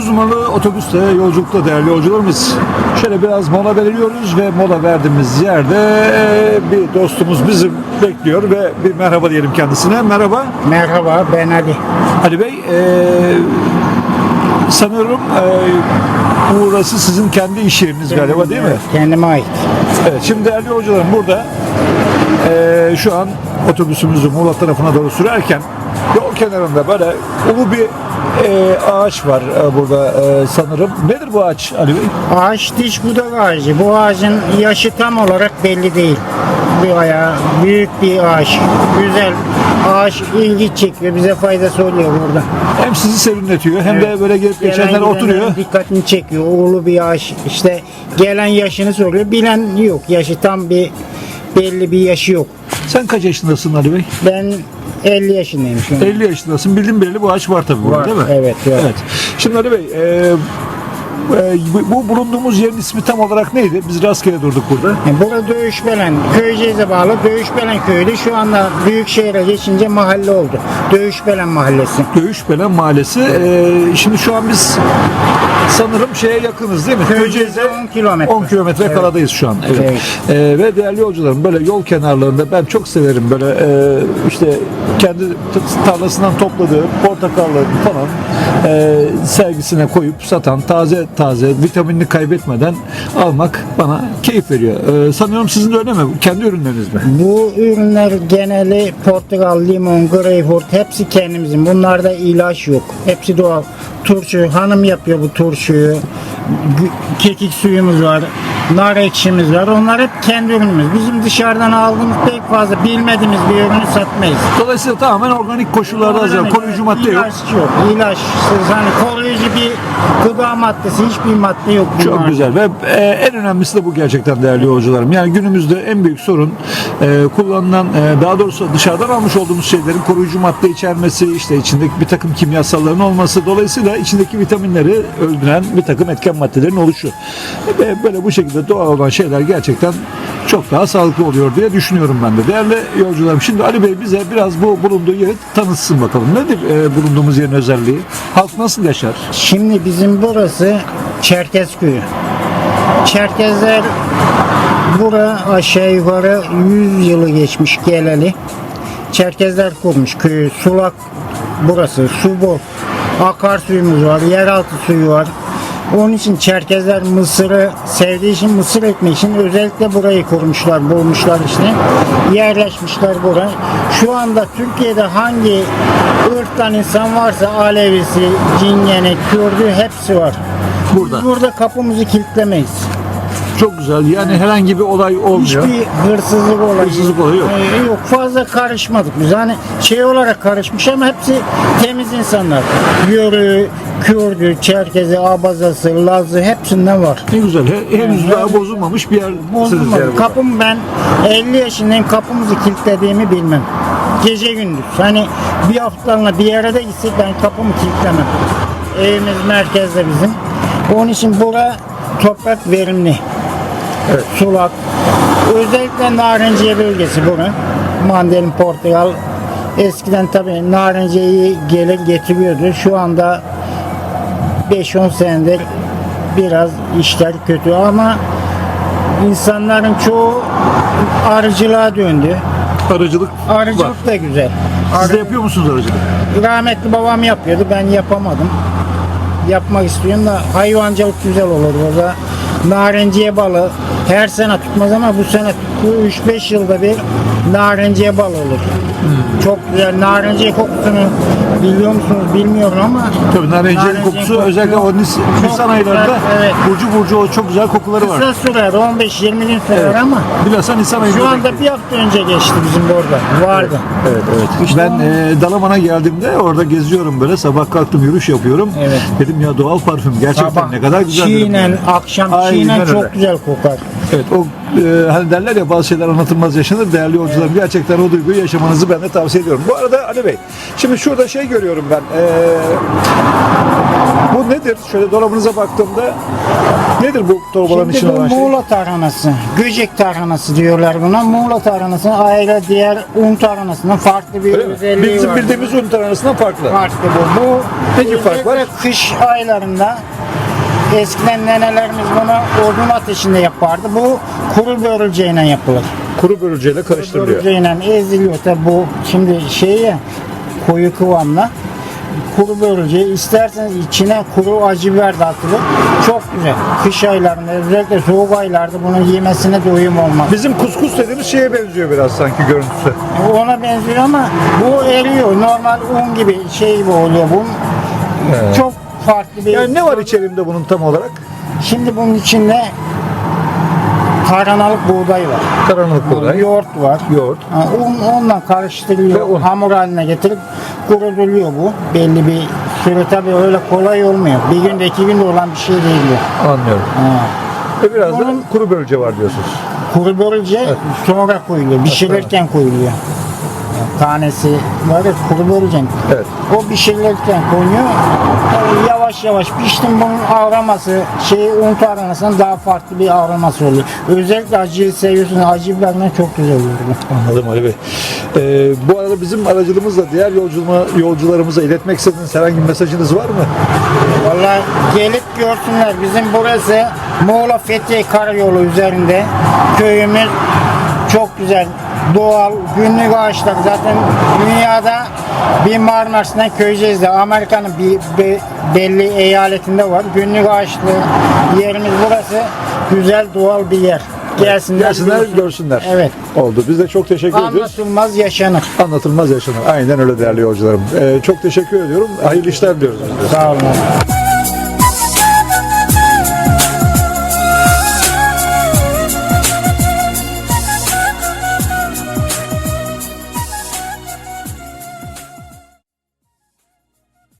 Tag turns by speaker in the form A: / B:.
A: 9 numaralı otobüste yolculukta değerli yolcularımız. Şöyle biraz mola veriyoruz ve mola verdiğimiz yerde bir dostumuz bizi bekliyor ve bir merhaba diyelim kendisine. Merhaba
B: Merhaba ben Ali.
A: Ali Bey. e, sanıyorum e, burası sizin kendi iş yeriniz galiba değil mi?
B: Kendime ait.
A: Evet, şimdi değerli yolcularım burada eee, şu an otobüsümüzü Muğla tarafına doğru sürerken yol kenarında böyle ulu bir eee, ağaç var eee, burada eee, sanırım. Nedir bu ağaç Ali Bey?
B: Ağaç diş budak ağacı. Bu ağacın yaşı tam olarak belli değil. Bir ayağı büyük bir ağaç. Güzel. Ağaç ilgi çekiyor. Bize faydası oluyor burada.
A: Hem sizi serinletiyor hem de böyle gelip
B: Gelen
A: geçenler
B: gidenlerin
A: oturuyor.
B: Dikkatini çekiyor. Oğlu bir ağaç. İşte gelen yaşını soruyor. Bilen yok. Yaşı tam bir belli bir yaşı yok.
A: Sen kaç yaşındasın Ali Bey?
B: Ben 50 yaşındayım şu an.
A: 50 yaşındasın. Bildiğim bileli bu ağaç var tabii burada değil mi?
B: evet, var.
A: evet. Şimdi Ali Bey eee, eee, bu- bu bulunduğumuz yerin ismi tam olarak neydi? Biz rastgele durduk burada.
B: Yani Burada Dövüşbelen, Köyceğiz'e bağlı Dövüşbelen köyüydü. Şu anda Büyükşehir'e geçince mahalle oldu. Dövüşbelen mahallesi.
A: Dövüşbelen Mahallesi. Eee, şimdi şu an biz sanırım şeye yakınız değil mi?
B: Köyceğiz'e 10 kilometre.
A: 10 kilometre
B: Evet.
A: kaladayız şu an. Evet.
B: Evet.
A: Ee, ve değerli yolcularım böyle yol kenarlarında ben çok severim böyle e, işte kendi tarlasından topladığı portakalları falan e, sergisine koyup satan taze taze vitaminini kaybetmeden almak bana keyif veriyor. Ee, sanıyorum sizin de öyle mi? Kendi ürünleriniz mi?
B: Bu ürünler geneli portakal, limon, greyfurt hepsi kendimizin. Bunlarda ilaç yok. Hepsi doğal. Turşu, hanım yapıyor bu turşuyu. 缺 Kekik suyumuz var. Nar ekşimiz var. Onlar hep kendi ürünümüz. Bizim dışarıdan aldığımız pek fazla bilmediğimiz bir ürünü satmayız.
A: Dolayısıyla tamamen organik koşullarda hazır. Koruyucu madde yok.
B: İlaç yok. İlaçsız hani koruyucu bir gıda maddesi hiçbir madde yok.
A: Çok
B: bunlarda.
A: güzel ve e, en önemlisi de bu gerçekten değerli yolcularım. Yani günümüzde en büyük sorun e, kullanılan e, daha doğrusu dışarıdan almış olduğumuz şeylerin koruyucu madde içermesi, işte içindeki bir takım kimyasalların olması dolayısıyla içindeki vitaminleri öldüren bir takım etken maddelerin oluşu. Ve böyle bu şekilde doğal olan şeyler gerçekten çok daha sağlıklı oluyor diye düşünüyorum ben de. Değerli yolcularım şimdi Ali Bey bize biraz bu bulunduğu yeri tanıtsın bakalım. Nedir e, bulunduğumuz yerin özelliği? Halk nasıl yaşar?
B: Şimdi bizim burası Çerkez köyü. Çerkezler bura aşağı yukarı 100 yılı geçmiş geleli. Çerkezler kurmuş köyü. Sulak burası. Su bol. Akarsuyumuz var. Yeraltı suyu var. Onun için Çerkezler Mısır'ı sevdiği için Mısır ekmeği için özellikle burayı kurmuşlar, bulmuşlar işte. Yerleşmişler buraya. Şu anda Türkiye'de hangi ırktan insan varsa Alevisi, Cingene, Kürdü hepsi var.
A: Burada.
B: Biz burada kapımızı kilitlemeyiz.
A: Çok güzel. Yani herhangi bir olay olmuyor.
B: Hiçbir hırsızlık olayı,
A: Hırsızlık olayı yok.
B: Ee, yok. Fazla karışmadık biz. Hani şey olarak karışmış ama hepsi temiz insanlar. Yörü, Kürdü, Çerkezi, Abazası, Lazı hepsinden var.
A: Ne güzel. He- henüz daha bozulmamış bir yer.
B: Bozulmadı. Kapım ben 50 yaşındayım kapımızı kilitlediğimi bilmem. Gece gündüz. Hani bir haftalığına bir yere de gitsek ben kapımı kilitlemem. Evimiz merkezde bizim. Onun için bura toprak verimli.
A: Evet.
B: Sulak. Özellikle narenciye bölgesi bunu. Mandalin, portakal. Eskiden tabii narenciyeyi gelir getiriyordu. Şu anda 5-10 senedir biraz işler kötü ama insanların çoğu arıcılığa döndü.
A: Aracılık var.
B: Arıcılık da güzel.
A: Siz de yapıyor musunuz aracılık?
B: Rahmetli babam yapıyordu. Ben yapamadım. Yapmak istiyorum da hayvancılık güzel olur burada. Narenciye balı her sene tutmaz ama bu sene tuttu. 3-5 yılda bir narenciye balı olur. Çok güzel. Narenciye kokusunu biliyor musunuz bilmiyorum ama
A: Tabii narenciyenin kokusu özellikle o nis- Nisan aylarında
B: evet.
A: burcu burcu o çok güzel kokuları var.
B: Kısa sürer 15-20 gün sürer
A: Evet.
B: ama
A: Bilhassa Nisan ayında.
B: şu anda
A: geliyor.
B: bir hafta önce geçti bizim burada. Vardı.
A: Evet evet. ben e, Dalaman'a geldiğimde orada geziyorum böyle sabah kalktım yürüyüş yapıyorum.
B: Evet.
A: Dedim ya doğal parfüm gerçekten
B: Sabah
A: ne kadar güzel.
B: Çiğnen,
A: yani.
B: akşam
A: Aynen
B: çiğnen
A: öyle.
B: çok güzel kokar.
A: Evet o e, hani derler ya bazı şeyler anlatılmaz yaşanır. Değerli yolcularım gerçekten o duyguyu yaşamanızı ben de tavsiye ediyorum. Bu arada Ali Bey şimdi şurada şey görüyorum ben. E, bu nedir? Şöyle dolabınıza baktığımda nedir bu torbaların
B: Şimdi
A: içinde
B: bu
A: olan şey?
B: Muğla tarhanası, Göcek tarhanası diyorlar buna. Muğla tarhanası ayrı diğer un tarhanasından farklı bir
A: Öyle mi?
B: özelliği
A: Bizim
B: var.
A: bildiğimiz un tarhanasından farklı.
B: farklı bu. Bu
A: gibi fark var?
B: özellikle Kış aylarında eskiden nenelerimiz bunu odun ateşinde yapardı. Bu kuru börülceyle yapılır.
A: Kuru börülceyle karıştırılıyor.
B: Börülceyle eziliyor tabi bu şimdi şey ya koyu kıvamla kuru börülce isterseniz içine kuru acı biber de atılır. Çok güzel. Kış aylarında özellikle soğuk aylarda bunu yemesine doyum olmaz.
A: Bizim kuskus dediğimiz şeye benziyor biraz sanki görüntüsü.
B: Ona benziyor ama bu eriyor. Normal un gibi şey gibi oluyor bu. Çok farklı bir
A: Yani ne var içerisinde bunun tam olarak?
B: Şimdi bunun içinde tarhanalık buğday var.
A: Karanlık buğday,
B: Yoğurt var.
A: yoğurt.
B: Ha, Un, onunla karıştırılıyor.
A: Ve un.
B: Hamur haline getirip kurutuluyor bu. Belli bir süre tabii öyle kolay olmuyor. Bir günde iki günde olan bir şey değil bu.
A: Anlıyorum.
B: Ha.
A: Ve biraz da
B: Bunun-
A: kuru börülce var diyorsunuz.
B: Kuru börülce sonra koyuluyor. Pişirirken koyuluyor. Tanesi var ya kuru börülce.
A: Evet.
B: O pişirirken koyuyor. Tabii yavaş yavaş piştim bunun aroması şey un tarhanasından daha farklı bir aroması oluyor. Özellikle acıyı seviyorsunuz. Acı biberden çok güzel oluyor.
A: Anladım Ali Bey. Ee, bu arada bizim aracılığımızla diğer yolculuğa, yolcularımıza iletmek istediğiniz herhangi bir mesajınız var mı?
B: Vallahi gelip görsünler. Bizim burası Muğla Fethiye Karayolu üzerinde. Köyümüz çok güzel. Doğal, günlük ağaçlar. Zaten dünyada bir Marmaris'ten Köyceğiz'de Amerika'nın bir, be- belli eyaletinde var. Günlük ağaçlı yerimiz burası. Güzel doğal bir yer. Gelsinler,
A: Gelsinler
B: görsün.
A: görsünler.
B: Evet.
A: Oldu. Biz de çok teşekkür ediyoruz.
B: Anlatılmaz yaşanır.
A: Anlatılmaz yaşanır. Aynen öyle değerli yolcularım. Ee, çok teşekkür ediyorum. Hayırlı işler diliyoruz.
B: Sağ olun.